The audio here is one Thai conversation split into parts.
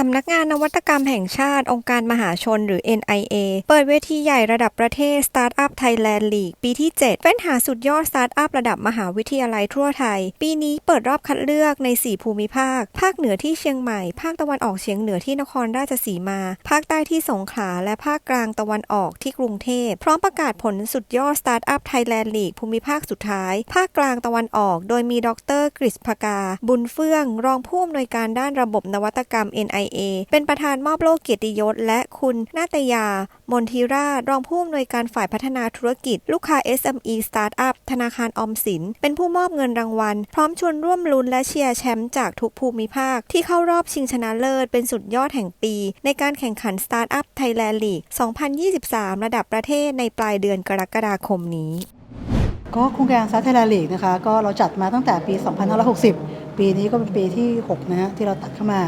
สำนักงานนวัตกรรมแห่งชาติ องค์การมหาชนหรือ NIA เปิดเวทีใหญ่ระดับประเทศ Startup Thailand League ปีที่ 7เฟ้นหาสุดยอดสตาร์ทอัพระดับมหาวิทยาลัยทั่วไทย ปีนี้เปิดรอบคัดเลือกใน 4 ภูมิภาค ภาคเหนือที่เชียงใหม่ ภาคตะวันออกเฉียงเหนือที่นครราชสีมา ภาคใต้ที่สงขลา และภาคกลางตะวันออกที่กรุงเทพ พร้อมประกาศผลสุดยอด Startup Thailand League ภูมิภาคสุดท้าย ภาคกลางตะวันออก โดยมีดรกฤษภกา บุญเฟื่อง รองผู้อำนวยการด้านระบบนวัตกรรม NIA เป็นประธานมอบโล่เกียรติยศ และคุณนาตยา มนทิราชรองผู้อำนวยการฝ่ายพัฒนาธุรกิจ ลูกค้า SME Startup ธนาคารออมสิน เป็นผู้มอบเงินรางวัล พร้อมชวนร่วมลุ้นและเชียร์แชมป์จากทุกภูมิภาค ที่เข้ารอบชิงชนะเลิศ เป็นสุดยอดแห่งปี ในการแข่งขัน Startup Thailand League 2023 ระดับประเทศในปลายเดือนกรกฎาคมนี้ก็โครงการซัตเทลลีกนะคะก็เราจัดมาตั้งแต่ปี 2560 ปีนี้ก็เป็นปีที่ 6 นะฮะที่เราตัดเข้ามา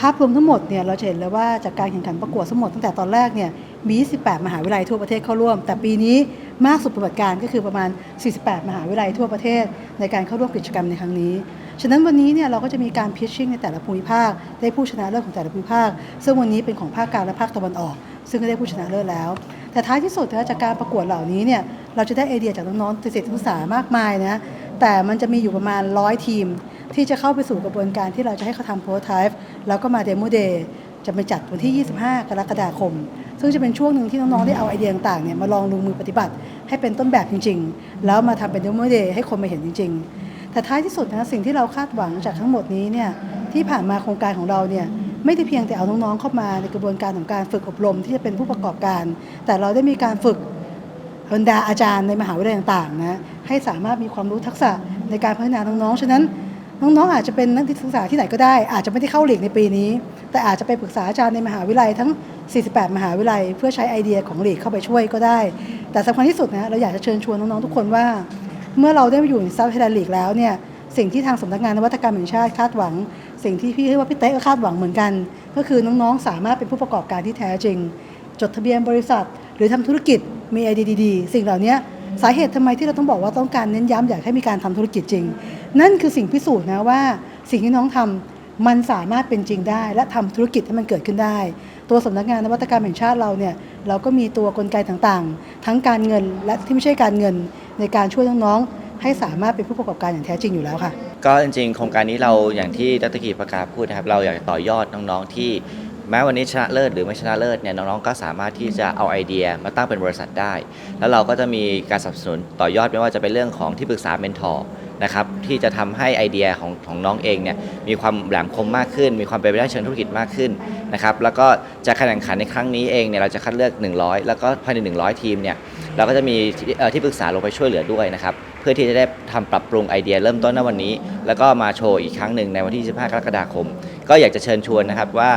ภาพรวมทั้งหมดเนี่ยเราเห็นเลยว่าจากการแข่งขันประกวดทั้งหมดตั้งแต่ตอนแรกเนี่ยมี 28 มหาวิทยาลัยทั่วประเทศเข้าร่วม แต่ปีนี้มากสุดปฏิบัติการก็คือประมาณ 48 มหาวิทยาลัยทั่วประเทศ ในการเข้าร่วมกิจกรรมในครั้งนี้ ฉะนั้นวันนี้เนี่ยเราก็จะมีการพิชชิ่งในแต่ละภูมิภาค ได้ผู้ชนะเลิศของแต่ละภูมิภาค ซึ่งวันนี้เป็นของภาคกลางและภาคตะวันออก ซึ่งก็ได้ผู้ชนะเลิศแล้ว แต่ท้ายที่สุดจากการประกวดเหล่านี้เนี่ยเราจะได้ไอเดียจากน้องๆนิสิตนักศึกษามากมายนะแต่มันจะมีอยู่ประมาณร้อยทีม ที่จะเข้าไปสู่กระบวนการที่เราจะให้เขาทำโปรโตไทป์แล้วก็มาเดโมเดย์จะไปจัดวันที่ 25 กรกฎาคม ซึ่งจะเป็นช่วงหนึ่งที่น้อง ๆ ได้เอาไอเดียต่างๆเนี่ยมาลองลงมือปฏิบัติ ให้เป็นต้นแบบจริง ๆ แล้วมาทำเป็นเดโมเดย์ให้คนมาเห็นจริง ๆ แต่ท้ายที่สุดนะสิ่งที่เราคาดหวังจากทั้งหมดนี้เนี่ยที่ผ่านมาโครงการของเราเนี่ยไม่ได้เพียงแต่เอาน้อง ๆ เข้ามาในกระบวนการของการฝึกอบรมที่จะเป็นผู้ประกอบการ แต่เราได้มีการฝึกบรรดาอาจารย์ในมหาวิทยาลัยต่างๆนะให้สามารถมีความรู้ทักษะในการพัฒนาน้องๆ ฉะนั้น น้องๆอาจจะเป็นนักศึกษาที่ไหนก็ได้ อาจจะไม่ได้เข้าหลีกในปีนี้ แต่อาจจะไปปรึกษาอาจารย์ในมหาวิทยาลัยทั้ง 48 มหาวิทยาลัย เพื่อใช้ไอเดียของหลีกเข้าไปช่วยก็ได้ แต่สำคัญที่สุดนะเราอยากจะเชิญชวนน้องๆทุกคนว่า เมื่อเราได้มาอยู่ในซับไทยแลนด์ลีกแล้วเนี่ยสิ่งที่ทางสำนักงานนวัตกรรมแห่งชาติคาดหวัง สิ่งที่พี่เรียกว่าพี่เต้ก็คาดหวังเหมือนกัน ก็คือน้องๆสามารถเป็นผู้ประกอบการที่แท้จริง จดทะเบียนบริษัท หรือทำธุรกิจมีไอเดียดีๆ สิ่งเหล่านี้ สาเหตุทำไมที่เราต้องบอกว่าต้องการเน้นย้ำอยากให้มีการทำธุรกิจจริง นั่นคือสิ่งพิสูจน์นะว่าสิ่งที่น้องทำมันสามารถเป็นจริงได้ และทำธุรกิจให้มันเกิดขึ้นได้ ตัวสำนักงานนวัตกรรมแห่งชาติเราเนี่ยเราก็มีตัวกลไกต่างๆ ทั้งการเงินและที่ไม่ใช่การเงินในการช่วยน้องๆให้สามารถเป็นผู้ประกอบการอย่างแท้จริงอยู่แล้วค่ะ ก็จริงๆโครงการนี้เราอย่างที่ดรกีประกาศพูดนะครับเราอยากต่อยอดน้องๆที่ แม้วันนี้ชนะเลิศหรือไม่ชนะเลิศเนี่ยน้องๆก็สามารถที่จะเอาไอเดียมาตั้งเป็นบริษัทได้ แล้วเราก็จะมีการสนับสนุนต่อยอดไม่ว่าจะเป็นเรื่องของที่ปรึกษาเมนทอร์นะครับที่จะทำให้ไอเดียของของน้องเองเนี่ยมีความแหลมคมมากขึ้น มีความเป็นไปได้เชิงธุรกิจมากขึ้นนะครับแล้วก็จะแข่งขันในครั้งนี้เองเนี่ยเราจะคัดเลือก 100 แล้วก็ภายใน 100 ทีมเนี่ยเราก็จะมีที่ปรึกษาลงไปช่วยเหลือด้วยนะครับเพื่อที่จะได้ทำปรับปรุงไอเดียเริ่มต้นในวันนี้ แล้วก็มาโชว์อีกครั้งหนึ่งในวันที่25กรกฎาคม ก็อยากจะเชิญชวนนะครับว่า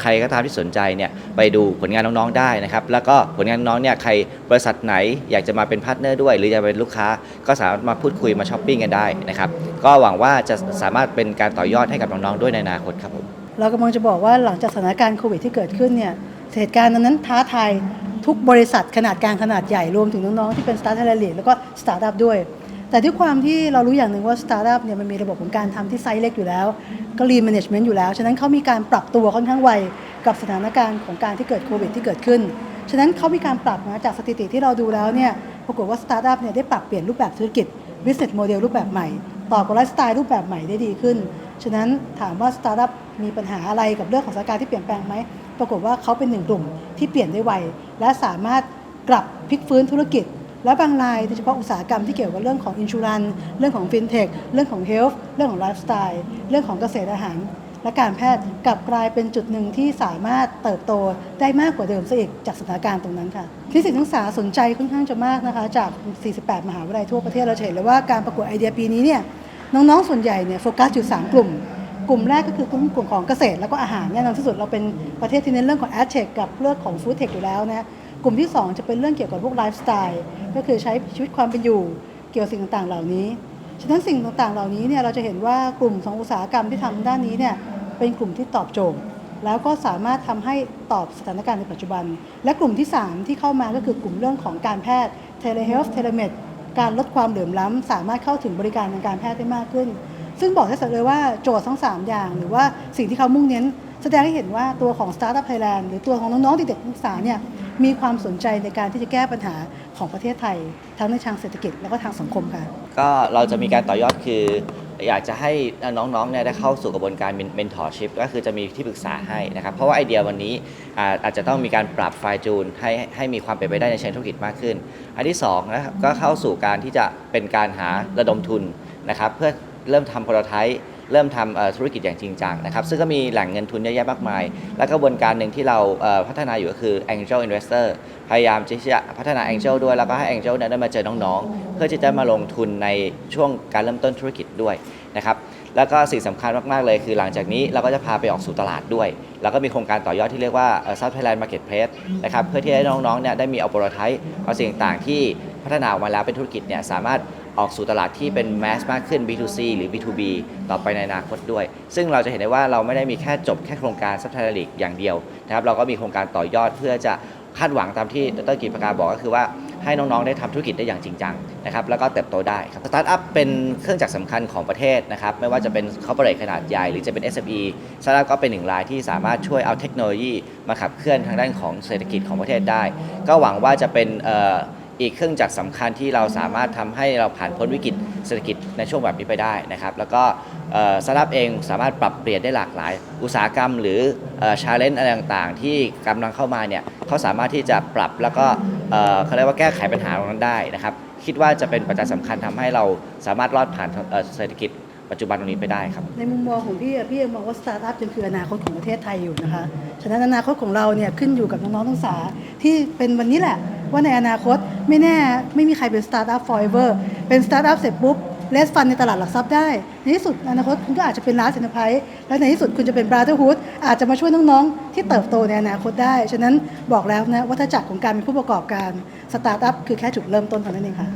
ใครก็ตามที่สนใจเนี่ยไปดูผลงานน้องๆได้นะครับ แล้วก็ผลงานน้องเนี่ยใครบริษัทไหนอยากจะมาเป็นพาร์ทเนอร์ด้วย หรือจะเป็นลูกค้าก็สามารถมาพูดคุยมาช้อปปิ้งกันได้นะครับ ก็หวังว่าจะสามารถเป็นการต่อยอดให้กับน้องๆด้วยในอนาคตครับผมเรากำลังจะบอกว่าหลังจากสถานการณ์โควิดที่เกิดขึ้นเนี่ยเหตุการณ์นั้นท้าทายทุกบริษัทขนาดกลางขนาดใหญ่รวมถึงน้องๆที่เป็นสตาร์ทไทยแลนด์แล้วก็สตาร์ทอัพด้วยแต่ด้วยความที่เรารู้อย่างหนึ่งว่าสตาร์ทอัพเนี่ยมันมีระบบของการทำที่ไซส์เล็กอยู่แล้ว ก็รีนแมネจเมนต์อยู่แล้ว ฉะนั้นเขามีการปรับตัวค่อนข้างไวกับสถานการณ์ของการที่เกิดโควิดที่เกิดขึ้น ฉะนั้นเขามีการปรับนะจากสถิติที่เราดูแล้วเนี่ย ปรากฏว่าสตาร์ทอัพเนี่ยได้ปรับเปลี่ยนรูปแบบธุรกิจ business model รูปแบบใหม่ ต่อกับไลฟ์สไตล์รูปแบบใหม่ได้ดีขึ้น ฉะนั้นถามว่าสตาร์ทอัพมีปัญหาอะไรกับเรื่องของสถานการณ์ที่เปลี่ยนแปลงไหม ปรากฏว่าเขาเป็นหนึ่งกลุ่มที่เปลี่ยนได้ไวและสามารถกลับพลิกฟื้นธุรกิจ และบางรายโดยเฉพาะอุตสาหกรรมที่เกี่ยวกับเรื่องของอินชูรันเรื่องของฟินเทคเรื่องของเฮลท์เรื่องของไลฟ์สไตล์เรื่องของเกษตรอาหารและการแพทย์กลับกลายเป็นจุดหนึ่งที่สามารถเติบโตได้มากกว่าเดิมซะอีกจากสถานการณ์ตรงนั้นค่ะที่สิทธิศึกษาสนใจค่อนข้างจะมากนะคะ จาก 48 มหาวิทยาลัยทั่วประเทศเราเห็นเลยว่าการประกวดไอเดียปีนี้เนี่ยน้องๆส่วนใหญ่เนี่ยโฟกัสอยู่ 3 กลุ่ม กลุ่มแรกก็คือกลุ่มกลุ่มของเกษตรแล้วก็อาหารแน่นอนที่สุดเราเป็นประเทศที่เน้นเรื่องของ a d t e c h กับเรื่องของ Food Tech อยู่แล้วนะ ลุ่มที่ 2 จะเป็นเรื่องเกี่ยวกับพวกไลฟ์สไตล์ก็คือใช้ชีวิตความเป็นอยู่เกี่ยวกับสิ่งต่างๆ เหล่านี้ ฉะนั้นสิ่งต่างๆ เหล่านี้เนี่ยเราจะเห็นว่ากลุ่มของอุตสาหกรรมที่ทำด้านนี้เนี่ยเป็นกลุ่มที่ตอบโจทย์ แล้วก็สามารถทำให้ตอบสถานการณ์ในปัจจุบัน และกลุ่มที่ 3 ที่เข้ามาก็คือกลุ่มเรื่องของการแพทย์ telehealth telemed การลดความเหลื่อมล้ำสามารถเข้าถึงบริการทางการแพทย์ได้มากขึ้น ซึ่งบอกได้สักเลยว่าโจทย์ทั้ง 3 อย่าง หรือว่าสิ่งที่เขามุ่งเน้น แสดงให้เห็นว่าตัวของ Startup Thailand หรือตัวของน้องๆเด็กๆนักศึกษาเนี่ย มีความสนใจในการที่จะแก้ปัญหาของประเทศไทย ทั้งในทางเศรษฐกิจแล้วก็ทางสังคมค่ะ ก็เราจะมีการต่อยอดคือ อยากจะให้น้องๆเนี่ยได้เข้าสู่กระบวนการ mentorship ก็คือจะมีที่ปรึกษาให้นะครับ เพราะว่าไอเดียวันนี้อาอาจจะต้องมีการปรับไฟจูนให้ให้มีความเป็นไปได้ในเชิงธุรกิจมากขึ้น อันที่2นะครับก็เข้าสู่การที่จะเป็นการหาระดมทุนนะครับเพื่อเริ่มทำโปรโตไทป์ เริ่มทำธุรกิจอย่างจริงจังนะครับซึ่งก็มีแหล่งเงินทุนเยอะแยะมากมาย และกระบวนการหนึ่งที่เราพัฒนาอยู่ก็คือ Angel Investor พยายามที่จะพัฒนา Angel ด้วย แล้วก็ให้ Angel เนี่ยได้มาเจอน้องๆ เพื่อที่จะมาลงทุนในช่วงการเริ่มต้นธุรกิจด้วยนะครับแล้วก็สิ่งสำคัญมาก ๆ เลยคือหลังจากนี้เราก็จะพาไปออกสู่ตลาดด้วย แล้วก็มีโครงการต่อยอดที่เรียกว่า South Thailand Marketplace นะครับเพื่อที่ให้น้องๆเนี่ยได้มีเอาโปรไทป์เอาสิ่งต่างๆที่พัฒนาออกมาแล้วเป็นธุรกิจเนี่ยสามารถ ออกสู่ตลาดที่เป็นแมสมากขึ้น B2C หรือ B2B ต่อไปในอนาคตด้วย ซึ่งเราจะเห็นได้ว่าเราไม่ได้มีแค่จบแค่โครงการ South Thailand League อย่างเดียวนะครับเราก็มีโครงการต่อยอดเพื่อจะคาดหวังตามที่ดรกิจประกาบอกก็คือว่าให้น้องๆได้ทำธุรกิจได้อย่างจริงจังนะครับแล้วก็เติบโตได้ครับสตาร์ทอัพเป็นเครื่องจักรสำคัญของประเทศนะครับไม่ว่าจะเป็นคอร์ปอเรทขนาดใหญ่หรือจะเป็น SME สตาร์ทอัพก็เป็นหนึ่งรายที่สามารถช่วยเอาเทคโนโลยีมาขับเคลื่อนทางด้านของเศรษฐกิจของประเทศได้ ก็หวังว่าจะเป็นเอีกเครื่องจักรสำคัญที่เราสามารถทำให้เราผ่านพ้นวิกฤตเศรษฐกิจในช่วงแบบนี้ไปได้นะครับ แล้วก็สตาร์ทอัพเองสามารถปรับเปลี่ยนได้หลากหลาย อุตสาหกรรมหรือชาเลนจ์อะไรต่างๆ ที่กำลังเข้ามาเนี่ยเขาสามารถที่จะปรับแล้วก็เขาเรียกว่าแก้ไขปัญหาตรงนั้นได้นะครับ คิดว่าจะเป็นปัจจัยสำคัญทำให้เราสามารถรอดผ่านเศรษฐกิจ ปัจจุบันตรงนี้ไปได้ครับ ในมุมมองของพี่อะพี่ยังมองว่าสตาร์ทอัพยังคืออนาคตของประเทศไทยอยู่นะคะ ฉะนั้นอนาคตของเราเนี่ยขึ้นอยู่กับน้องๆนักศึกษาที่เป็นวันนี้แหละ ว่าในอนาคตไม่แน่ไม่มีใครเป็นสตาร์ทอัพ forever เป็นสตาร์ทอัพเสร็จปุ๊บเลสฟันในตลาดหลักทรัพย์ได้ ในที่สุดอนาคตคุณก็อาจจะเป็นร้านสินค้าและในที่สุดคุณจะเป็นบราเ h อร์ o ุ d อาจจะมาช่วยน้องๆ ที่เติบโตในอนาคตได้ ฉะนั้นบอกแล้วนะวัฏจักรของการเป็นผู้ประกอบการสตาร์ทอัพคือแค่จุดเริ่มต้นเท่านั้นเองค่ะ